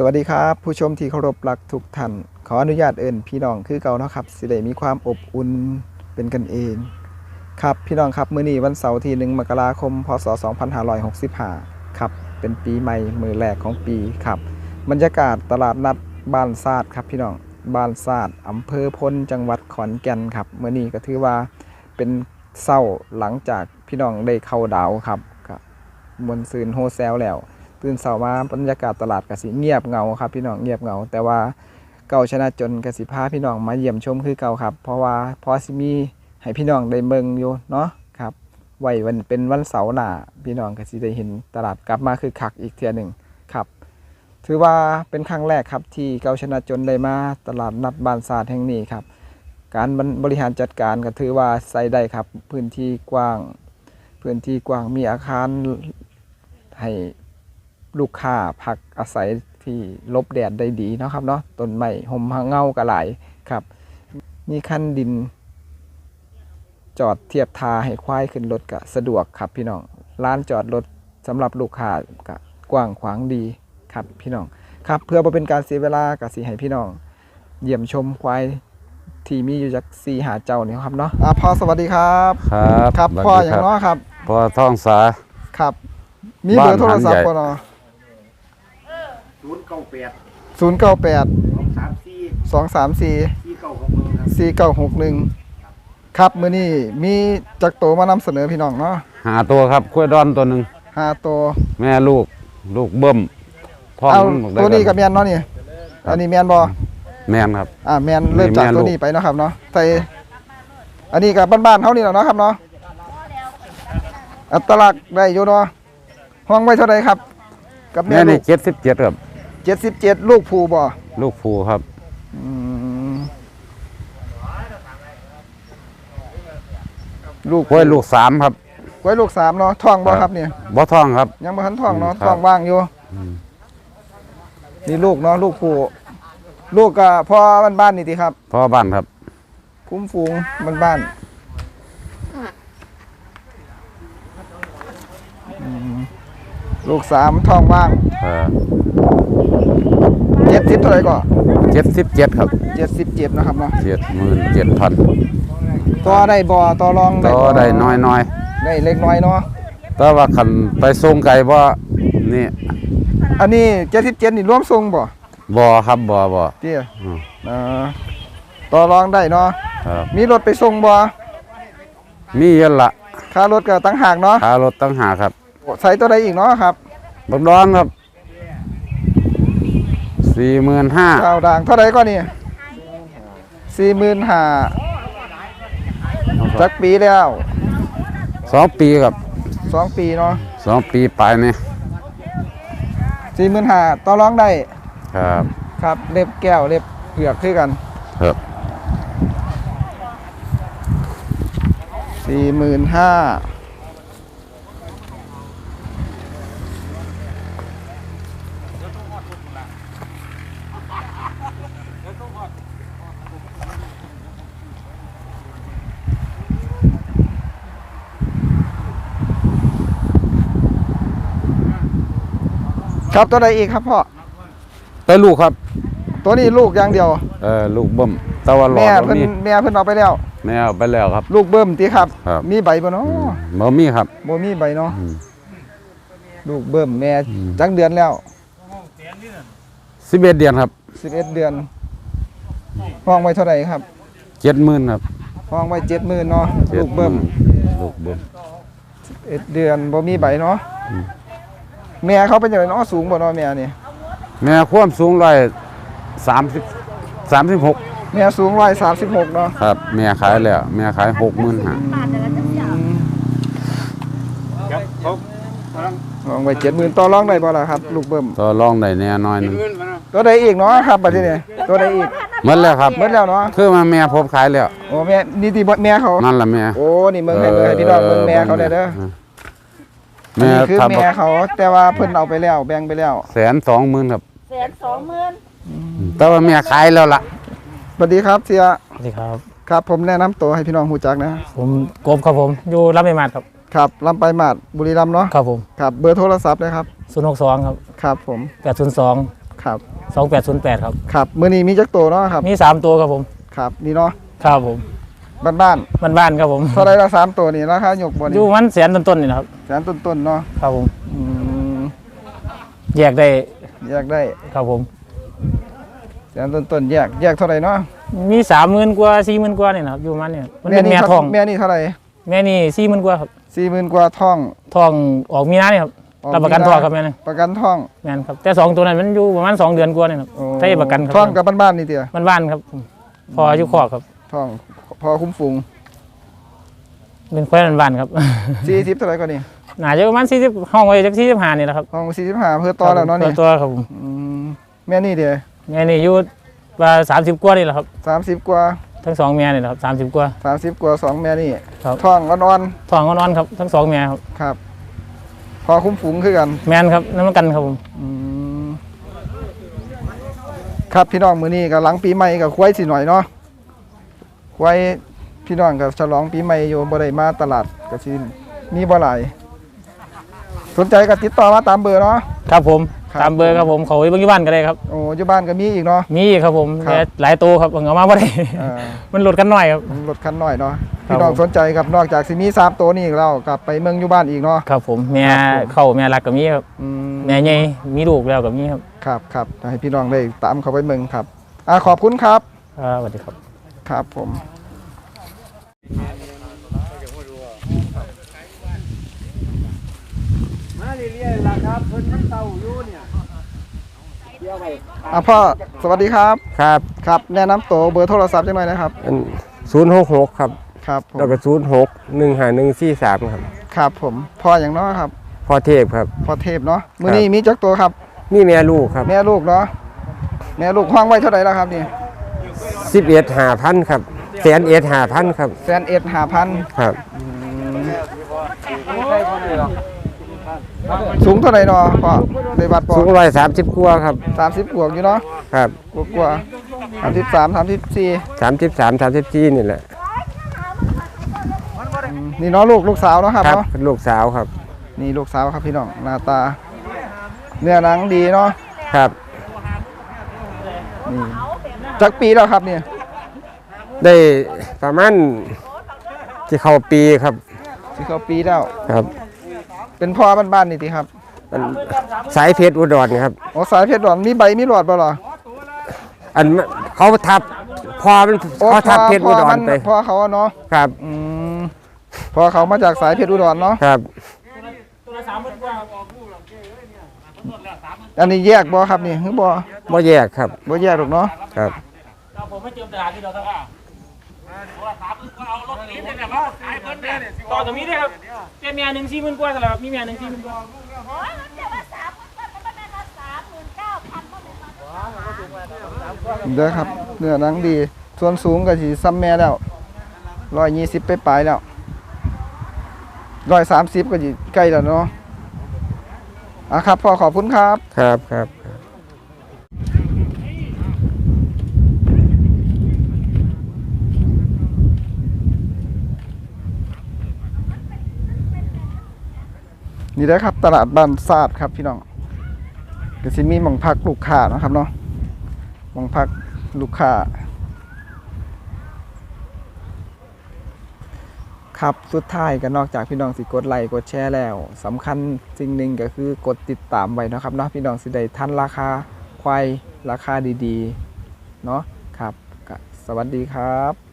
สวัสดีครับผู้ชมที่เคารพรักทุกท่าน ขออนุญาตเอิ้นพี่น้องคือเก่านะครับ สิได้มีความอบอุ่นเป็นกันเอง ครับพี่น้องครับมื้อนี้วันเสาร์ที่ 1 มกราคม พศ 2565 ครับ เป็นปีใหม่มือแรกของปีครับ บรรยากาศตลาดนัดบ้านซาดครับพี่น้องบ้านซาดอำเภอพลจังหวัดขอนแก่นครับมื้อนี้ก็ถือว่าเป็นเศร้าหลังจากพี่น้องได้เข้าดาวครับบมวนซืนโฮเซลแล้ว ตื่นเสาร์มาบรรยากาศตลาดกสิเงียบเงาครับ พี่น้องเงียบเงา แต่ว่าเก่าชนะจนกสิพาพี่น้องมาเยี่ยมชมคือเก่าครับ เพราะว่าพอสิมีให้พี่น้องได้เบิ่งอยู่เนาะครับไว้วันเป็นวันเสาร์หน้าพี่น้องกสิได้เห็นตลาดกลับมาคือคักอีกเทื่อหนึ่งครับ ถือว่าเป็นครั้งแรกครับที่เก่าชนะจนได้มาตลาดนัดบานศาสตร์แห่งนี้ครับ การบริหารจัดการก็ถือว่าใส่ได้ครับ พื้นที่กว้าง พื้นที่กว้างมีอาคารให้ ลูกค้าพักอาศัยที่หลบแดดได้ดีเนาะครับเนาะต้นไม้ห่มเงากระหลายครับ มีคันดิน จอดเทียบทาให้ควายขึ้นรถก็สะดวกครับพี่น้องร้านจอดรถสำหรับลูกค้าก็กว้างขวางดีครับพี่น้องครับเพื่อบ่เป็นการเสียเวลาก็สิให้พี่น้อง เยี่ยมชมควายที่มีอยู่จากสีหาเจ้านี่ครับเนาะอ่าพ่อสวัสดีครับครับครับสวัสดีพ่ออย่างเนาะครับพ่อท่องสาครับ มีเบอร์โทรศัพท์บ้านหันใหญ่ป่ะเนาะ ศูนย์เก้าแปดศูนย์เก้าแปดสองสามสี่สองสามสี่สี่เก้าหกหนึ่งครับสี่เก้าหกหนึ่งครับมื้อนี้มีจักรโตมานำเสนอพี่น้องเนาะหาตัวครับกล้วยดอนตัวหนึ่งห้าตัว แม่ลูกลูกเบิ่มท้องเอามันได้ตัวนี้กับแมนเนาะนี่ อันนี้แมนบอแม่นครับ อ่าแมนเริ่มจากแม่นตัวลูกนี้ไปเนาะครับเนาะใส่อันนี้กับบ้านๆเท่านี้แหละเนาะครับเนาะ อัตลักษณ์ได้อยู่เนาะห้องไว้เท่าไหรครับ กับแม่แม่ลูนี่กเจ็ดสิบเจ็ดครับ เจ็ดสิบเจ็ดลูกภูบ่ลูกผูครับอืมลูกกล้วยลูกสามครับกล้วยลูกสามเนาะท้องบ่ครับครับเนี่ยบ่ท้องครับ ยังบ่ทันท้องเนาะอืมครับท้องว่างอยู่อืมนี่ลูกเนาะลูกผู้ลูกก็พ่อบ้านบ้านๆนี่ติครับพ่อบ้านครับ คุ้มฟูงบ้านบ้านๆอืมลูกสามท้องว่าง เออเจ็ดสิบเท่าไหร่ก็เจ็ดสิบเจ็ดครับเจ็ดสิบเจ็ดนะครับเนาะเจ็ดหมื่นเจ็ดพันต่อได้บ่ต่อรองต่อบ่ได้น้อยน้อยได้เล็กน้อยเนาะๆแต่ว่าคันไปส่งไก่บ่นี่อันนี้เจ็ดสิบเจ็ดนี่รวมทรงบ่บ่ครับบ่บ่เตี้ยอืมอ่าต่อรองได้เนาะครับ มีรถไปส่งบ่มีเยอะละค่ารถก็ตั้งหากเนาะค่ารถตั้งหากครับใส่ตัวใดอีกเนาะครับ บักดอนครับ สี่หมื่นห้าดาวด่างเท่าไหร่ก็นี่สี่หมื่นห้าจักปีแล้วสองปีครับสองปีเนาะสองปีปลายนี่สี่หมื่นห้าต่อรองได้ ครับ ครับ เล็บแก้ว เล็บเผือกคือกัน ครับสี่หมื่นห้า ครับตัวใดอีกครับพ่อแต่ลูกครับ ตัวนี้ลูกอย่างเดียว เออลูกเบิ่มแต่ว่าหลอแม่ดบ่เพิ่นมีแม่เพิ่นเอาไปแล้ว แม่เอาไปแล้วครับ ลูกเบิ่มติครับ ครับ มีใบบ่เนาะอืมบ่มีครับ บ่มีใบเนาะอืมลูกเบิ่มแม่อืม จักเดือนแล้ว สิบเอ็ดเดือนครับ11 เดือนห้องไว้เท่าไหร่ครับเจ็ดหมื่นครับห้องไว้70,000เนาะลูกเบิ่ม70,000ลูกเบิ่ม11เดือนบ่มีใบเนาะอืม แม่เขาเป็นจังไดเนาะสูงบ่เนาะแม่นี่แม่ความสูงร้อยสามสิบสามสิบหกแม่สูง136เนาะครับ แม่ขายแล้วแม่ขายหกหมื่นห้าเดี๋ยวเขากำลังห้องไว้70,000ต่อรองได้บ่ล่ะครับ ลูกเบิ่มต่อรองได้แน่น้อยหนึงเงินมานะตัวใดอีกเนาะครับบัดนี้ตัวใดอีกหมดแล้วครับหมดแล้วเนาะคือมาแม่ผมขายแล้วโอ้แม่นี่ที่บ่แม่เขานั่นล่ะแม่โอ้นี่เมืองให้เมืองให้พี่น้องเมืองแม่เขาได้เด้อ ออันแม่นี้คือทำแม่เขาแต่ว่าเพิ่นเอาไปแล้ว แบ่งไปแล้วแสนสองหมื่นครับ แสนสองหมื่นแต่ว่าแม่ขายแล้วล่ะ สวัสดีครับเสียสวัสดีครับ ครับ ผมแนะนำตัวให้พี่น้องฮู้จักนะ ผมกบครับผม อยู่รับไม่มาดครับ ครับลำไปลายมาดบุรีรัมย์เนาะครับผมครับ เบอร์โทรศัพท์นะครับ ศูนย์หกสองครับครับผมแปดศูนย์สองคครับสองแปดศูนย์แปดครับ ครับมื้อนี้มีจักตัวเนาะครับ มีสามตัวครับผม ครับ นี่เนาะครับผม บ้านบ้านๆครับผมๆเท่าไรละสามตัวนี่ราคาหยกบ่อนี่ยู่มันแสนต้นๆนี่นะครับ แสนต้นๆเนาะครับผมอืมแยกได้แยกได้ครับผม แสนต้นๆแยกแยกเท่าไหร่เนาะมีสามหมื่นกว่าสี่หมื่นกว่านี่นะครับอยู่มันเนี่ยมันเป็นนี่แม่เท่าทอง แม่นี่เท่าไหร่แม่นี่สี่หมื่นกว่าครับสี่หมื่นกว่าท่องทองออกมีนาเนี่ยครับออกรับประกันมีนาทองครับแม่นี่ประกันท่องแม่นครับแต่สองตัวนั้นมันอยู่ประมาณสองเดือนกว่านี่ครับโอ้ใช้ประกันครับท่องกับบ้านๆนี่เตียบ้านๆครับผมพออยู่คอกครับท่อง พอคุ้มฟุงเป็นควายบ้านๆครับสี่สิบเท่าไหร่ก็นี่น่าจะประมาณสี่สิบห้องไว้จากสี่สิบห้านี่แหละครับห้องสี่สิบห้าเพื่อต่อแล้วเนาะนี่ตัวครับผมอืมแม่นี่เดียแม่นี่อยู่ว่าสามสิบกว่านี่แหละครับสามสิบกว่าทั้งสองแม่นี่แหละครับสามสิบกว่าสามสิบกว่าสองแม่นี่ครับท่องอ่อนทองก็นอนครับทั้งสองแม่ครับๆครับ พอคุ้มฟุงคือกัน แม่นครับน้ำมันกันครับผมอืมครับพี่น้องมือนี้กับหลังปีใหม่กับควายสิหน่อยเนาะ ควายพี่น้องกับฉลองปีใหม่อยู่บ่ได้มาตลาดกับสิมีบ่หลายสนใจก็ติดต่อมาตามเบอร์เนาะ ครับผมครับ ตามเบอร์ครับผมเขาไว้เบางที่บ้านก็ได้ครับ โอ้อยู่บ้านก็มีอีกเนาะ มีอีกครับผมครับ แต่หลายตัวครับเอามาบ่ได้อ่ามันหลุดกันหน่อยครับ รถคันหน่อยเนาะครับพี่น้องผม สนใจครับนอกจากสิมีสามตัวนี้อีกแล้วกลับไปเมืองอยู่บ้านอีกเนาะ ครับผมแม่ครับผม เข้าแม่รักกับมีครับอืมแม่ใหญ่มีลูกแล้วกับมีครับครับครับให้พี่น้องได้ตามเขาไปเมืองครับอ่าขอบคุณครับ ครับสวัสดีครับ ครับผมมาเรื่อยๆล่ะครับเพิ่นมันเต่าอยู่เนี่ยเดี๋ยวไปอะพ่อสวัสดีครับครับครับแนะนำตัวเบอร์โทรศัพท์จังหน่อยนะครับศูนย์หกหกครับครับผมแล้วก็ศูนย์หกหนึ่งห้าหนึ่งสี่สามครับ ครับผมพ่ออย่างเน้อครับพ่อเทพครับ พ่อเทพเนาะมื้อนี้มีจักตัวครับ นี่แม่ลูกครับ แม่ลูกเนาะแม่ลูกห้องไว้เท่าไหร่แล้วครับนี่ สิบเอ็ดหาพันครับแสนเอ็ดหาพันครับแสนเอ็ดห้าพันครับ สูงเท่าไหร่เนาะพ่อได้บัตรปอสูงร้อยสามสิบกว่าครับสามสิบกว่าอยู่เนาะครับกว่ากว่าสามสิบสามสามสิบสี่สามสิบสามสามสิบสี่นี่แหละนี่เนาะลูกลูกสาวเนาะครับครับ เนาะลูกสาวครับนี่ลูกสาวครับพี่น้องหน้าตา เนื้อหนังดีเนาะครับนี่ จักปีแล้วครับเนี่ยได้ประมาณที่เข้าปีครับสิเขาปีแล้ว ครับเป็นพ่อบ้านๆนี่ติครับมันสายเพชรอุดรครับโอ้สายเพชรหลอนมีใบมีหลอดบ่เหรออันมันเขาทับพอมันโอ้เขาทับเพชรอุดพ่รมันไปพ่อเขาอะเนาะครับ อืมพ่อเขามาจากสายเพชรอุดรเนาะครับ อันนี้แยกบ่ครับนี่คือบ่บ่แยกครับบ่แยกหรอกเนาะครับ ผมไม่เจอตลาดที่เราครับต่อตรงนี้ด้วยครับเป็นเมียหนึ่งสี่หมื่นกว่าสำหรับมีเมียหนึ่งสี่หมื่นกว่าโอ้ยมันจะว่าสามหมื่นกว่ามันเป็นว่าสามหมื่นเก้าพันก็เป็นว่าเด้อครับเนื้อหนังดี ส่วนสูงก็สิซ้ำแม่แล้ว120ไปปลายๆแล้ว130ก็สิใกล้แล้วเนาะอะครับพ่อขอบคุณครับ ครับครับ นี่แหละครับ ตลาดบ้านซาดครับพี่น้องก็สิมีหม่องพักลูกค้านะครับเนาะหม่องพักลูกค้าครับสุดท้ายก็นอกจากพี่น้องสิกดไลค์กดแชร์แล้วสำคัญสิ่งหนึ่งก็คือกดติดตามไว้นะครับเนาะพี่น้องสิได้ทันราคาควายราคาดีๆ เนาะครับ สวัสดีครับ